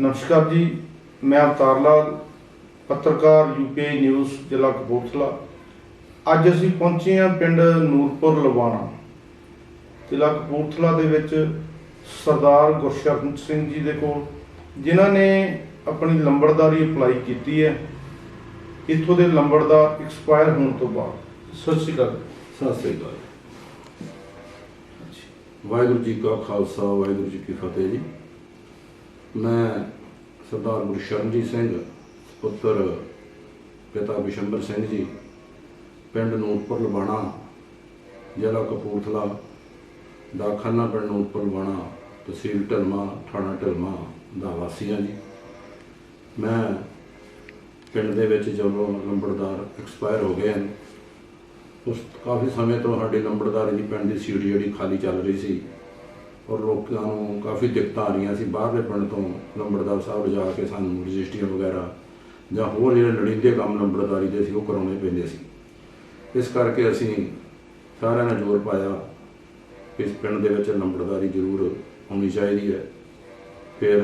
ਨਮਸਕਾਰ ਜੀ ਮੈਂ ਅਵਤਾਰ ਲਾਲ ਪੱਤਰਕਾਰ ਯੂਪੀਆਈ ਨਿਊਜ਼ ਜ਼ਿਲ੍ਹਾ ਕਪੂਰਥਲਾ। ਅੱਜ ਅਸੀਂ ਪਹੁੰਚੇ ਹਾਂ ਪਿੰਡ ਨੂਰਪੁਰ ਲਵਾਣਾ। ਜ਼ਿਲ੍ਹਾ ਕਪੂਰਥਲਾ ਦੇ ਵਿੱਚ ਸਰਦਾਰ ਗੁਰਸ਼ਰਨ ਸਿੰਘ ਜੀ ਦੇ ਕੋਲ ਜਿਨ੍ਹਾਂ ਨੇ ਆਪਣੀ ਲੰਬੜਦਾਰੀ ਅਪਲਾਈ ਕੀਤੀ ਹੈ। ਇੱਥੋਂ ਦੇ ਲੰਬੜਦਾਰ ਐਕਸਪਾਇਰ ਹੋਣ ਤੋਂ ਬਾਅਦ। ਸਤਿ ਸ਼੍ਰੀ ਅਕਾਲ। ਸਤਿ ਸ੍ਰੀ ਅਕਾਲ। ਵਾਹਿਗੁਰੂ ਜੀ ਕਾ ਖਾਲਸਾ ਵਾਹਿਗੁਰੂ ਜੀ ਕੀ ਫਤਿਹ ਜੀ। ਮੈਂ ਸਰਦਾਰ ਗੁਰਸ਼ਰਨਜੀਤ ਸਿੰਘ, ਪੁੱਤਰ ਪਿਤਾ ਬਿਸ਼ੰਬਰ ਸਿੰਘ ਜੀ, ਪਿੰਡ ਨੂਰਪੁਰ ਲਵਾਣਾ, ਜ਼ਿਲ੍ਹਾ ਕਪੂਰਥਲਾ ਦਾਖਾਨਾ ਪਿੰਡ ਨੂਰਪੁਰ ਲਵਾਣਾ, ਤਹਿਸੀਲ ਢਲਮਾ, ਥਾਣਾ ਢਲਮਾ ਦਾ ਵਾਸੀ ਹਾਂ ਜੀ। ਮੈਂ ਪਿੰਡ ਦੇ ਵਿੱਚ ਜਦੋਂ ਲੰਬੜਦਾਰ ਐਕਸਪਾਇਰ ਹੋ ਗਏ ਹਨ, ਉਸ ਕਾਫੀ ਸਮੇਂ ਤੋਂ ਸਾਡੀ ਨੰਬਰਦਾਰੀ ਦੀ ਪਿੰਡ ਦੀ ਸੀਟ ਜਿਹੜੀ ਖਾਲੀ ਚੱਲ ਰਹੀ ਸੀ। ਔਰ ਲੋਕਾਂ ਨੂੰ ਕਾਫੀ ਦਿੱਕਤਾਂ ਆ ਰਹੀਆਂ ਸੀ। ਬਾਹਰਲੇ ਪਿੰਡ ਤੋਂ ਲੰਬੜਦਾਰ ਸਾਹਿਬ ਜਾ ਕੇ ਸਾਨੂੰ ਰਜਿਸਟਰੀਆਂ ਵਗੈਰਾ ਜਾਂ ਹੋਰ ਜਿਹੜੇ ਲੜੀਂਦੇ ਕੰਮ ਲੰਬੜਦਾਰੀ ਦੇ ਸੀ, ਉਹ ਕਰਾਉਣੇ ਪੈਂਦੇ ਸੀ। ਇਸ ਕਰਕੇ ਅਸੀਂ ਸਾਰਿਆਂ ਨੇ ਜ਼ੋਰ ਪਾਇਆ ਇਸ ਪਿੰਡ ਦੇ ਵਿੱਚ ਲੰਬੜਦਾਰੀ ਜ਼ਰੂਰ ਹੋਣੀ ਚਾਹੀਦੀ ਹੈ। ਫਿਰ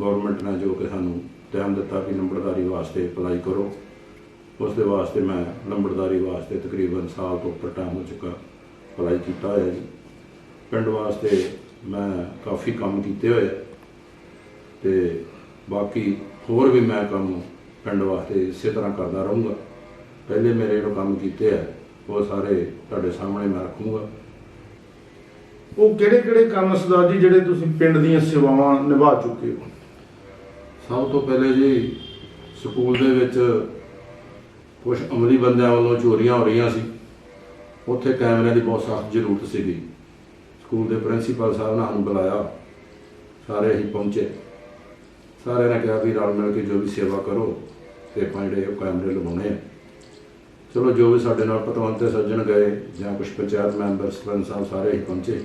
ਗਵਰਨਮੈਂਟ ਨੇ ਜੋ ਕਿ ਸਾਨੂੰ ਟਾਈਮ ਦਿੱਤਾ ਵੀ ਲੰਬੜਦਾਰੀ ਵਾਸਤੇ ਅਪਲਾਈ ਕਰੋ। ਉਸ ਦੇ ਵਾਸਤੇ ਮੈਂ ਲੰਬੜਦਾਰੀ ਵਾਸਤੇ ਤਕਰੀਬਨ ਸਾਲ ਤੋਂ ਉੱਪਰ ਟਾਈਮ ਹੋ ਚੁੱਕਾ ਅਪਲਾਈ ਕੀਤਾ ਹੋਇਆ ਜੀ। ਪਿੰਡ ਵਾਸਤੇ ਮੈਂ ਕਾਫੀ ਕੰਮ ਕੀਤੇ ਹੋਏ ਤੇ ਬਾਕੀ ਹੋਰ ਵੀ ਮੈਂ ਕੰਮ ਪਿੰਡ ਵਾਸਤੇ ਇਸੇ ਤਰ੍ਹਾਂ ਕਰਦਾ ਰਹੂੰਗਾ। ਪਹਿਲੇ ਮੇਰੇ ਜਿਹੜੇ ਕੰਮ ਕੀਤੇ ਆ ਉਹ ਸਾਰੇ ਤੁਹਾਡੇ ਸਾਹਮਣੇ ਮੈਂ ਰੱਖੂੰਗਾ। ਉਹ ਕਿਹੜੇ ਕਿਹੜੇ ਕੰਮ ਸਰਦਾਰ ਜੀ ਜਿਹੜੇ ਤੁਸੀਂ ਪਿੰਡ ਦੀਆਂ ਸੇਵਾਵਾਂ ਨਿਭਾ ਚੁੱਕੇ ਹੋ? ਸਭ ਤੋਂ ਪਹਿਲੇ ਜੀ ਸਕੂਲ ਦੇ ਵਿੱਚ ਕੁਝ ਅਮਲੀ ਬੰਦਿਆਂ ਵੱਲੋਂ ਚੋਰੀਆਂ ਹੋ ਰਹੀਆਂ ਸੀ। ਉੱਥੇ ਕੈਮਰਿਆਂ ਦੀ ਬਹੁਤ ਸਖਤ ਜ਼ਰੂਰਤ ਸੀਗੀ। ਸਕੂਲ ਦੇ ਪ੍ਰਿੰਸੀਪਲ ਸਾਹਿਬ ਨਾਲ ਸਾਨੂੰ ਬੁਲਾਇਆ। ਸਾਰੇ ਅਸੀਂ ਪਹੁੰਚੇ। ਸਾਰਿਆਂ ਨੇ ਕਿਹਾ ਵੀ ਰਲ ਮਿਲ ਕੇ ਜੋ ਵੀ ਸੇਵਾ ਕਰੋ, ਤੇ ਆਪਾਂ ਜਿਹੜੇ ਉਹ ਕੈਮਰੇ ਲਵਾਉਣੇ ਆ। ਚਲੋ, ਜੋ ਵੀ ਸਾਡੇ ਨਾਲ ਪਤਵੰਤੇ ਸੱਜਣ ਗਏ ਜਾਂ ਕੁਝ ਪੰਚਾਇਤ ਮੈਂਬਰ, ਸਰਪੰਚ ਸਾਹਿਬ ਸਾਰੇ ਹੀ ਪਹੁੰਚੇ।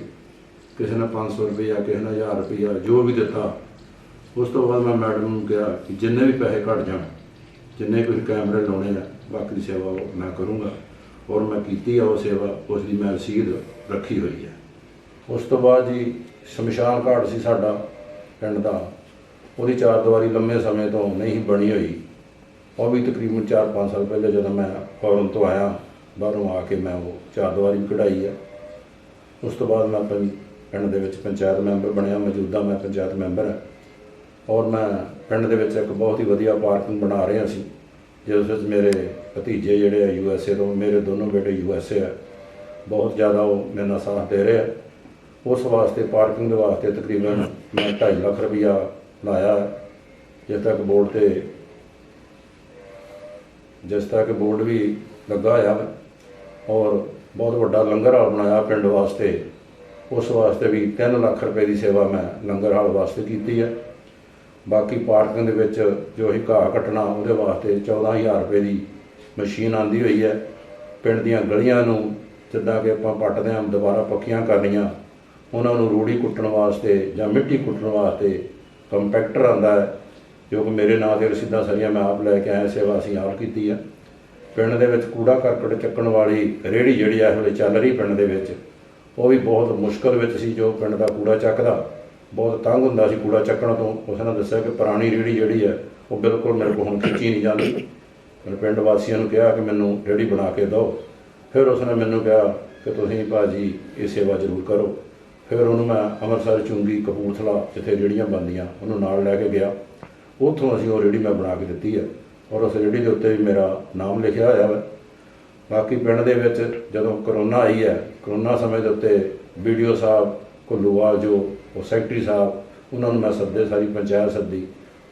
ਕਿਸੇ ਨੇ 500 ਰੁਪਇਆ ਕਿਸੇ ਨੇ 1000 ਰੁਪਇਆ ਜੋ ਵੀ ਦਿੱਤਾ। ਉਸ ਤੋਂ ਬਾਅਦ ਮੈਂ ਮੈਡਮ ਨੂੰ ਕਿਹਾ ਕਿ ਜਿੰਨੇ ਵੀ ਪੈਸੇ ਘਟ ਜਾਣ, ਜਿੰਨੇ ਕੋਈ ਕੈਮਰੇ ਲਾਉਣੇ ਆ, ਬਾਕੀ ਦੀ ਸੇਵਾ ਉਹ ਮੈਂ ਕਰੂੰਗਾ। ਔਰ ਮੈਂ ਕੀਤੀ ਆ ਉਹ ਸੇਵਾ, ਉਸ ਦੀ ਮੈਂ ਰਸੀਦ ਰੱਖੀ ਹੋਈ ਹੈ ਉਸ ਤੋਂ ਬਾਅਦ ਜੀ ਸ਼ਮਸ਼ਾਨ ਘਾਟ ਸੀ ਸਾਡਾ ਪਿੰਡ ਦਾ, ਉਹਦੀ ਚਾਰ ਦੀਵਾਰੀ ਲੰਮੇ ਸਮੇਂ ਤੋਂ ਨਹੀਂ ਬਣੀ ਹੋਈ। ਉਹ ਵੀ ਤਕਰੀਬਨ 4-5 ਸਾਲ ਪਹਿਲੇ ਜਦੋਂ ਮੈਂ ਫੌਰਨ ਤੋਂ ਆਇਆ, ਬਾਹਰੋਂ ਆ ਕੇ ਮੈਂ ਉਹ ਚਾਰ ਦੀਵਾਰੀ ਕਢਾਈ ਆ। ਉਸ ਤੋਂ ਬਾਅਦ ਮੈਂ ਪਿੰ- ਪਿੰਡ ਦੇ ਵਿੱਚ ਪੰਚਾਇਤ ਮੈਂਬਰ ਬਣਿਆ, ਮੌਜੂਦਾ ਮੈਂ ਪੰਚਾਇਤ ਮੈਂਬਰ ਹਾਂ। ਔਰ ਮੈਂ ਪਿੰਡ ਦੇ ਵਿੱਚ ਇੱਕ ਬਹੁਤ ਹੀ ਵਧੀਆ ਪਾਰਕਿੰਗ ਬਣਾ ਰਿਹਾ ਸੀ, ਜਿਸ ਵਿੱਚ ਮੇਰੇ ਭਤੀਜੇ ਜਿਹੜੇ ਆ ਯੂ ਐਸ ਏ ਤੋਂ, ਮੇਰੇ ਦੋਨੋਂ ਬੇਟੇ ਯੂ ਐਸ ਏ ਆ। ਬਹੁਤ ਜ਼ਿਆਦਾ ਉਹ ਮੇਰੇ ਨਾਲ ਸਾਥ ਦੇ ਰਹੇ ਆ। ਉਸ ਵਾਸਤੇ, ਪਾਰਕਿੰਗ ਦੇ ਵਾਸਤੇ ਤਕਰੀਬਨ ਮੈਂ 2.5 ਲੱਖ ਰੁਪਇਆ ਲਾਇਆ ਹੈ। ਜਿਸ ਤੱਕ ਬੋਰਡ ਤੇ, ਜਿਸ ਤੱਕ ਬੋਰਡ ਵੀ ਲੱਗਾ ਹੋਇਆ ਵਾ, ਔਰ ਬਹੁਤ ਵੱਡਾ ਲੰਗਰ ਹਾਲ ਬਣਾਇਆ ਪਿੰਡ ਵਾਸਤੇ, ਉਸ ਵਾਸਤੇ ਵੀ 3 ਲੱਖ ਰੁਪਏ ਦੀ ਸੇਵਾ ਮੈਂ ਲੰਗਰ ਹਾਲ ਵਾਸਤੇ ਕੀਤੀ ਹੈ ਬਾਕੀ ਪਾਰਕਿੰਗ ਦੇ ਵਿੱਚ ਜੋ ਹੀ ਘਾਹ ਕੱਟਣਾ, ਉਹਦੇ ਵਾਸਤੇ 14000 ਰੁਪਏ ਦੀ ਮਸ਼ੀਨ ਆਂਦੀ ਹੋਈ ਹੈ ਪਿੰਡ ਦੀਆਂ ਗਲੀਆਂ ਨੂੰ ਜਿੱਦਾਂ ਕਿ ਆਪਾਂ ਪੱਟਦੇ ਹਾਂ ਦੁਬਾਰਾ ਪੱਕੀਆਂ ਕਰਨੀਆਂ ਉਹਨਾਂ ਨੂੰ ਰੂੜੀ ਕੁੱਟਣ ਵਾਸਤੇ ਜਾਂ ਮਿੱਟੀ ਕੁੱਟਣ ਵਾਸਤੇ ਕੰਪੈਕਟਰ ਆਂਦਾ ਹੈ, ਜੋ ਕਿ ਮੇਰੇ ਨਾਂ ਤੇ ਰਸੀਦਾਂ ਸਾਰੀਆਂ ਮੈਂ ਆਪ ਲੈ ਕੇ ਆਇਆ, ਸੇਵਾ ਅਸੀਂ ਆਪ ਕੀਤੀ ਹੈ ਪਿੰਡ ਦੇ ਵਿੱਚ ਕੂੜਾ ਕਰਕਟ ਚੱਕਣ ਵਾਲੀ ਰੇਹੜੀ ਜਿਹੜੀ ਇਸ ਵੇਲੇ ਚੱਲ ਰਹੀ ਪਿੰਡ ਦੇ ਵਿੱਚ, ਉਹ ਵੀ ਬਹੁਤ ਮੁਸ਼ਕਲ ਵਿੱਚ ਸੀ, ਜੋ ਪਿੰਡ ਦਾ ਕੂੜਾ ਚੱਕਦਾ। ਬਹੁਤ ਤੰਗ ਹੁੰਦਾ ਸੀ ਕੂੜਾ ਚੱਕਣ ਤੋਂ। ਉਸ ਨੇ ਦੱਸਿਆ ਕਿ ਪੁਰਾਣੀ ਰੇਹੜੀ ਜਿਹੜੀ ਹੈ ਉਹ ਬਿਲਕੁਲ ਮੇਰੇ ਕੋਲ ਹੁਣ ਖਿੱਚੀ ਨਹੀਂ ਜਾਂਦੀ। ਮੈਂ ਪਿੰਡ ਵਾਸੀਆਂ ਨੂੰ ਕਿਹਾ ਕਿ ਮੈਨੂੰ ਰੇਹੜੀ ਬਣਾ ਕੇ ਦਿਓ। ਫਿਰ ਉਸ ਨੇ ਮੈਨੂੰ ਕਿਹਾ ਕਿ ਤੁਸੀਂ ਭਾਜੀ ਇਹ ਸੇਵਾ ਜ਼ਰੂਰ ਕਰੋ। ਫਿਰ ਉਹਨੂੰ ਮੈਂ ਅੰਮ੍ਰਿਤਸਰ ਚੁੰਗੀ, ਕਪੂਰਥਲਾ ਜਿੱਥੇ ਰੇਹੜੀਆਂ ਬਣਦੀਆਂ, ਉਹਨੂੰ ਨਾਲ ਲੈ ਕੇ ਗਿਆ। ਉੱਥੋਂ ਅਸੀਂ ਉਹ ਰੇਹੜੀ ਮੈਂ ਬਣਾ ਕੇ ਦਿੱਤੀ ਹੈ ਔਰ ਉਸ ਰੇਹੜੀ ਦੇ ਉੱਤੇ ਵੀ ਮੇਰਾ ਨਾਮ ਲਿਖਿਆ ਹੋਇਆ ਹੈ ਬਾਕੀ ਪਿੰਡ ਦੇ ਵਿੱਚ ਜਦੋਂ ਕਰੋਨਾ ਆਈ ਹੈ, ਕਰੋਨਾ ਸਮੇਂ ਦੇ ਉੱਤੇ ਵੀਡੀਓ ਸਾਹਿਬ ਕੁੱਲੂਵਾਲ ਜੋ ਉਹ ਸੈਕਟਰੀ ਸਾਹਿਬ, ਉਹਨਾਂ ਨੂੰ ਮੈਂ ਸੱਦੇ, ਸਾਰੀ ਪੰਚਾਇਤ ਸੱਦੀ।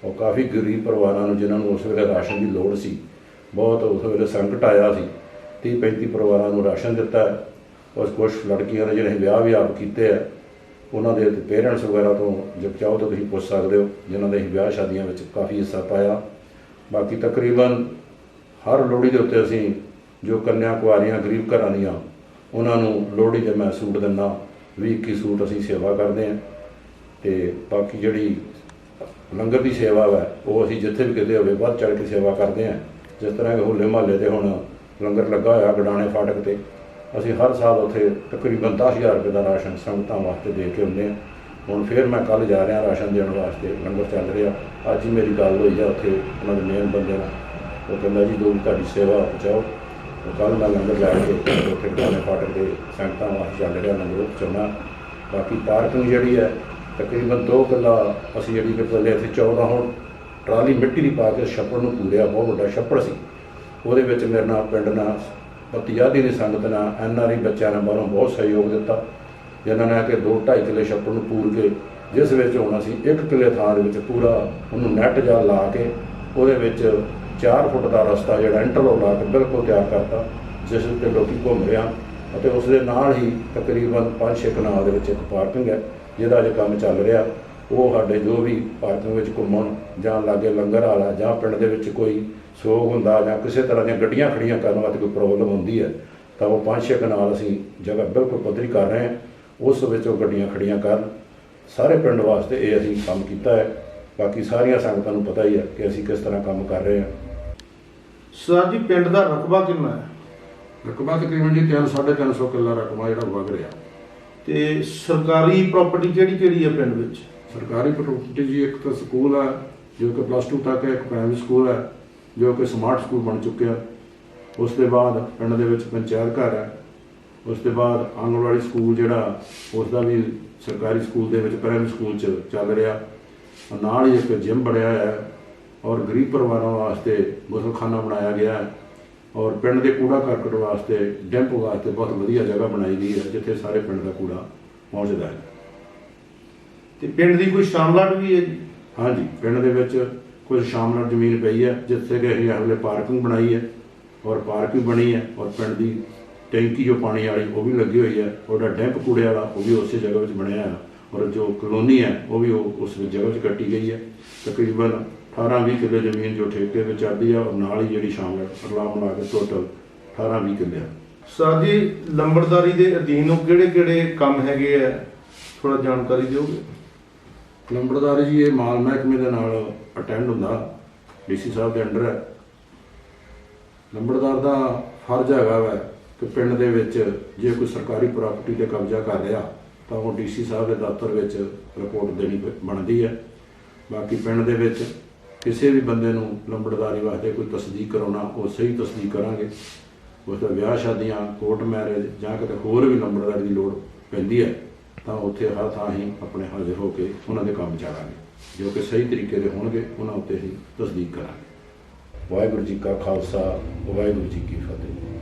ਉਹ ਕਾਫੀ ਗਰੀਬ ਪਰਿਵਾਰਾਂ ਨੂੰ ਜਿਨ੍ਹਾਂ ਨੂੰ ਉਸ ਵੇਲੇ ਰਾਸ਼ਨ ਦੀ ਲੋੜ ਸੀ, ਬਹੁਤ ਉਸ ਵੇਲੇ ਸੰਕਟ ਆਇਆ ਸੀ। 30 35 ਪਰਿਵਾਰਾਂ ਨੂੰ ਰਾਸ਼ਨ ਦਿੱਤਾ। ਹੈ ਉਸ ਕੁਝ ਲੜਕੀਆਂ ਨੇ ਜਿਹੜੇ ਵਿਆਹ ਵੀ ਆਪ ਕੀਤੇ ਆ, ਉਹਨਾਂ ਦੇ ਪੇਰੈਂਟਸ ਵਗੈਰਾ ਤੋਂ ਜੇ ਚਾਹੋ ਤਾਂ ਤੁਸੀਂ ਪੁੱਛ ਸਕਦੇ ਹੋ, ਜਿਨ੍ਹਾਂ ਦੇ ਅਸੀਂ ਵਿਆਹ ਸ਼ਾਦੀਆਂ ਵਿੱਚ ਕਾਫੀ ਹਿੱਸਾ ਪਾਇਆ। ਬਾਕੀ ਤਕਰੀਬਨ ਹਰ ਲੋਹੜੀ ਦੇ ਉੱਤੇ ਅਸੀਂ ਜੋ ਕੰਨਿਆ ਕੁਆਰੀਆਂ, ਗਰੀਬ ਘਰਾਂ ਦੀਆਂ, ਉਹਨਾਂ ਨੂੰ ਲੋਹੜੀ ਦੇ ਮੈਂ ਸੂਟ ਦਿੰਦਾ 20 21 ਸੂਟ ਅਸੀਂ ਸੇਵਾ ਕਰਦੇ ਹਾਂ। ਤੇ ਬਾਕੀ ਜਿਹੜੀ ਲੰਗਰ ਦੀ ਸੇਵਾ ਹੈ ਉਹ ਅਸੀਂ ਜਿੱਥੇ ਵੀ ਕਿਤੇ ਹੋਵੇ ਵੱਧ ਚੜ੍ਹ ਕੇ ਸੇਵਾ ਕਰਦੇ ਹਾਂ। ਜਿਸ ਤਰ੍ਹਾਂ ਕਿ ਹੋਲੇ ਮਹੱਲੇ ਤੇ ਹੁਣ ਲੰਗਰ ਲੱਗਾ ਹੋਇਆ, ਗਡਾਣੇ ਫਾਟਕ ਤੇ। ਅਸੀਂ ਹਰ ਸਾਲ ਉੱਥੇ ਤਕਰੀਬਨ 10000 ਰੁਪਏ ਦਾ ਰਾਸ਼ਨ ਸੰਗਤਾਂ ਵਾਸਤੇ ਦੇ ਕੇ ਹੁੰਦੇ ਹਾਂ। ਹੁਣ ਫਿਰ ਮੈਂ ਕੱਲ ਜਾ ਰਿਹਾ ਰਾਸ਼ਨ ਦੇਣ ਵਾਸਤੇ, ਲੰਗਰ ਚੱਲ ਰਿਹਾ। ਅੱਜ ਹੀ ਮੇਰੀ ਗੱਲ ਹੋਈ ਆ ਉੱਥੇ ਉਹਨਾਂ ਦੇ ਮੇਨ ਬੰਦੇ ਨਾਲ। ਉਹ ਕਹਿੰਦਾ ਜੀ ਜੋ ਤੁਹਾਡੀ ਸੇਵਾ, ਪਹੁੰਚਾਓ। ਉਹ ਕੱਲ ਮੈਂ ਲੰਗਰ ਜਾ ਕੇ ਉੱਥੇ ਖਾਣੇ ਫਾਟਕ ਦੇ ਸੰਗਤਾਂ ਵਾਸਤੇ ਚੱਲ ਰਿਹਾ, ਲੰਗਰ ਪਹੁੰਚਾਉਣਾ ਬਾਕੀ ਪਾਰਕਿੰਗ ਜਿਹੜੀ ਹੈ, ਤਕਰੀਬਨ 2 ਕਿੱਲਾ ਅਸੀਂ ਜਿਹੜੀ ਕਿ ਪਹਿਲੇ ਇੱਥੇ 14 ਹੁਣ ਟਰਾਲੀ ਮਿੱਟੀ ਦੀ ਪਾ ਕੇ ਛੱਪੜ ਨੂੰ ਪੂਰਿਆ, ਬਹੁਤ ਵੱਡਾ ਛੱਪੜ ਸੀ। ਉਹਦੇ ਵਿੱਚ ਮੇਰੇ ਨਾਲ ਪਿੰਡ ਨਾਲ ਪਤਿਆਦੀ ਦੀ ਸੰਗਤ ਨਾਲ ਐਨਆਰਆਈ ਬੱਚਿਆਂ ਨੇ ਬਾਹਰੋਂ ਬਹੁਤ ਸਹਿਯੋਗ ਦਿੱਤਾ, ਜਿਨ੍ਹਾਂ ਨੇ ਕਿ ਕੇ 2.5 ਕਿੱਲੇ ਛੱਪੜ ਨੂੰ ਪੂਰ ਕੇ ਜਿਸ ਵਿੱਚ ਹੁਣ ਅਸੀਂ 1 ਕਿੱਲੇ ਥਾਂ ਦੇ ਵਿੱਚ ਪੂਰਾ ਉਹਨੂੰ ਨੈਟ ਜਾਂ ਲਾ ਕੇ ਉਹਦੇ ਵਿੱਚ 4 ਫੁੱਟ ਦਾ ਰਸਤਾ ਜਿਹੜਾ ਇੰਟਰਲੋਕ ਲਾ ਕੇ ਬਿਲਕੁਲ ਤਿਆਰ ਕਰਤਾ, ਜਿਸ ਉੱਤੇ ਲੋਕੀ ਘੁੰਮ ਰਹੇ ਹਨ ਅਤੇ ਉਸ ਦੇ ਨਾਲ ਹੀ ਤਕਰੀਬਨ 5-6 ਕਨਾਲ ਦੇ ਵਿੱਚ ਇੱਕ ਪਾਰਕਿੰਗ ਹੈ, ਜਿਹਦਾ ਅਜੇ ਕੰਮ ਚੱਲ ਰਿਹਾ। ਉਹ ਸਾਡੇ ਜੋ ਵੀ ਪਾਰਕਿੰਗ ਵਿੱਚ ਘੁੰਮਣ ਜਾਂ ਲਾਗੇ ਲੰਗਰ ਵਾਲਾ ਜਾਂ ਪਿੰਡ ਦੇ ਵਿੱਚ ਕੋਈ ਸੋਗ ਹੁੰਦਾ ਜਾਂ ਕਿਸੇ ਤਰ੍ਹਾਂ ਦੀਆਂ ਗੱਡੀਆਂ ਖੜੀਆਂ ਕਰਨ ਵਾਸਤੇ ਕੋਈ ਪ੍ਰੋਬਲਮ ਹੁੰਦੀ ਹੈ ਤਾਂ ਉਹ 5-6 ਕਨਾਲ ਅਸੀਂ ਜਗ੍ਹਾ ਬਿਲਕੁਲ ਪੱਧਰੀ ਕਰ ਰਹੇ ਹਾਂ। ਉਸ ਵਿੱਚ ਉਹ ਗੱਡੀਆਂ ਖੜੀਆਂ ਕਰਨ। ਸਾਰੇ ਪਿੰਡ ਵਾਸਤੇ ਇਹ ਅਸੀਂ ਕੰਮ ਕੀਤਾ ਹੈ। ਬਾਕੀ ਸਾਰੀਆਂ ਸੰਗਤਾਂ ਨੂੰ ਪਤਾ ਹੀ ਹੈ ਕਿ ਅਸੀਂ ਕਿਸ ਤਰ੍ਹਾਂ ਕੰਮ ਕਰ ਰਹੇ ਹਾਂ। ਸਰ ਜੀ ਪਿੰਡ ਦਾ ਰਕਬਾ ਕਿੰਨਾ ਹੈ? ਰਕਬਾ ਤਕਰੀਬਨ ਜੀ 3-350 ਕਿੱਲਾ ਰਕਬਾ ਜਿਹੜਾ ਵਗ ਰਿਹਾ। ਤੇ ਸਰਕਾਰੀ ਪ੍ਰਾਪਰਟੀ ਕਿਹੜੀ ਕਿਹੜੀ ਹੈ ਪਿੰਡ ਵਿੱਚ? ਸਰਕਾਰੀ ਪ੍ਰਾਪਰਟੀ ਜੀ ਇੱਕ ਤਾਂ ਸਕੂਲ ਹੈ ਜੋ ਕਿ ਪਲੱਸ 2 ਤੱਕ ਹੈ ਇੱਕ ਪ੍ਰਾਇਮਰੀ ਸਕੂਲ ਹੈ। ਜੋ ਕਿ ਸਮਾਰਟ ਸਕੂਲ ਬਣ ਚੁੱਕਿਆ। ਉਸ ਦੇ ਬਾਅਦ ਪਿੰਡ ਦੇ ਵਿੱਚ ਪੰਚਾਇਤ ਘਰ ਹੈ। ਉਸ ਦੇ ਬਾਅਦ ਆਂਗਣਵਾੜੀ ਸਕੂਲ ਜਿਹੜਾ ਉਸ ਦਾ ਵੀ ਸਰਕਾਰੀ ਸਕੂਲ ਦੇ ਵਿੱਚ ਪ੍ਰਾਇਮਰੀ ਸਕੂਲ ਚ ਚੱਲ ਰਿਹਾ। ਨਾਲ ਹੀ ਇੱਕ ਜਿਮ ਬਣਿਆ ਹੋਇਆ ਹੈ ਔਰ ਗਰੀਬ ਪਰਿਵਾਰਾਂ ਵਾਸਤੇ ਗੁਸਲਖਾਨਾ ਬਣਾਇਆ ਗਿਆ ਹੈ। ਔਰ ਪਿੰਡ ਦੇ ਕੂੜਾ ਕਰਕਟ ਵਾਸਤੇ ਡੈਂਪ ਵਾਸਤੇ ਬਹੁਤ ਵਧੀਆ ਜਗ੍ਹਾ ਬਣਾਈ ਗਈ ਹੈ ਜਿੱਥੇ ਸਾਰੇ ਪਿੰਡ ਦਾ ਕੂੜਾ ਪਹੁੰਚਦਾ ਹੈ। ਤੇ ਪਿੰਡ ਦੀ ਕੋਈ ਸ਼ਾਮਲਾਟ ਵੀ ਹੈ ਜੀ? ਹਾਂਜੀ ਪਿੰਡ ਦੇ ਵਿੱਚ ਕੁਝ ਸ਼ਾਮ ਨਾਲ ਜ਼ਮੀਨ ਪਈ ਹੈ, ਜਿੱਥੇ ਕਿ ਅਸੀਂ ਅਗਲੇ ਪਾਰਕਿੰਗ ਬਣਾਈ ਹੈ ਔਰ ਪਾਰਕ ਵੀ ਬਣੀ ਹੈ ਔਰ ਪਿੰਡ ਦੀ ਟੈਂਕੀ ਜੋ ਪਾਣੀ ਵਾਲੀ ਉਹ ਵੀ ਲੱਗੀ ਹੋਈ ਹੈ, ਉਹਦਾ ਡੈਂਪ ਕੂੜੇ ਵਾਲਾ ਉਹ ਵੀ ਉਸੇ ਜਗ੍ਹਾ ਵਿੱਚ ਬਣਿਆ ਹੈ ਔਰ ਜੋ ਕਲੋਨੀ ਹੈ ਉਹ ਵੀ ਉਹ ਉਸ ਜਗ੍ਹਾ ਵਿੱਚ ਕੱਟੀ ਗਈ ਹੈ। ਤਕਰੀਬਨ 18-20 ਕਿੱਲੇ ਜ਼ਮੀਨ ਜੋ ਠੇਕੇ ਵਿੱਚ ਆਦੀ ਹੈ ਔਰ ਨਾਲ ਹੀ ਜਿਹੜੀ ਸ਼ਾਮਲਾਟ ਰਲਾ ਬਣਾ ਕੇ ਟੋਟਲ 18-20 ਕਿੱਲੇ ਹੈ। ਸਰ ਜੀ, ਲੰਬੜਦਾਰੀ ਦੇ ਅਧੀਨ ਉਹ ਕਿਹੜੇ ਕਿਹੜੇ ਕੰਮ ਹੈਗੇ ਆ ਥੋੜਾ ਜਾਣਕਾਰੀ ਦਿਓਗੇ? ਨੰਬਰਦਾਰ ਜੀ, ਇਹ ਮਾਲ ਮਹਿਕਮੇ ਦੇ ਨਾਲ ਅਟੈਂਡ ਹੁੰਦਾ, ਡੀਸੀ ਸਾਹਿਬ ਦੇ ਅੰਡਰ ਹੈ। ਨੰਬਰਦਾਰ ਦਾ ਫਰਜ਼ ਹੈਗਾ ਵੈ ਕਿ ਪਿੰਡ ਦੇ ਵਿੱਚ ਜੇ ਕੋਈ ਸਰਕਾਰੀ ਪ੍ਰਾਪਰਟੀ ਤੇ ਕਬਜ਼ਾ ਕਰ ਰਿਹਾ, ਤਾਂ ਉਹ ਡੀਸੀ ਸਾਹਿਬ ਦੇ ਦਫ਼ਤਰ ਵਿੱਚ ਰਿਪੋਰਟ ਦੇਣੀ ਪ- ਬਣਦੀ ਹੈ। ਬਾਕੀ ਪਿੰਡ ਦੇ ਵਿੱਚ ਕਿਸੇ ਵੀ ਬੰਦੇ ਨੂੰ ਲੰਬੜਦਾਰੀ ਵਾਸਤੇ ਕੋਈ ਤਸਦੀਕ ਕਰਾਉਣਾ, ਉਹ ਸਹੀ ਤਸਦੀਕ ਕਰਾਂਗੇ। ਉਸ ਦਾ ਵਿਆਹ ਸ਼ਾਦੀਆਂ ਕੋਰਟ ਮੈਰਿਜ ਜਾਂ ਕਿਤੇ ਹੋਰ ਵੀ ਲੰਬੜਦਾਰੀ ਦੀ ਲੋੜ ਪੈਂਦੀ ਹੈ। ਤਾਂ ਉੱਥੇ ਹਰ ਥਾਂ ਹੀ ਆਪਣੇ ਹਾਜ਼ਰ ਹੋ ਕੇ ਉਹਨਾਂ ਦੇ ਕੰਮ ਚਾਲਾਂਗੇ ਜੋ ਕਿ ਸਹੀ ਤਰੀਕੇ ਦੇ ਹੋਣਗੇ, ਉਹਨਾਂ ਉੱਤੇ ਹੀ ਤਸਦੀਕ ਕਰਾਂਗੇ। ਵਾਹਿਗੁਰੂ ਜੀ ਕਾ ਖਾਲਸਾ, ਵਾਹਿਗੁਰੂ ਜੀ ਕੀ ਫਤਿਹ।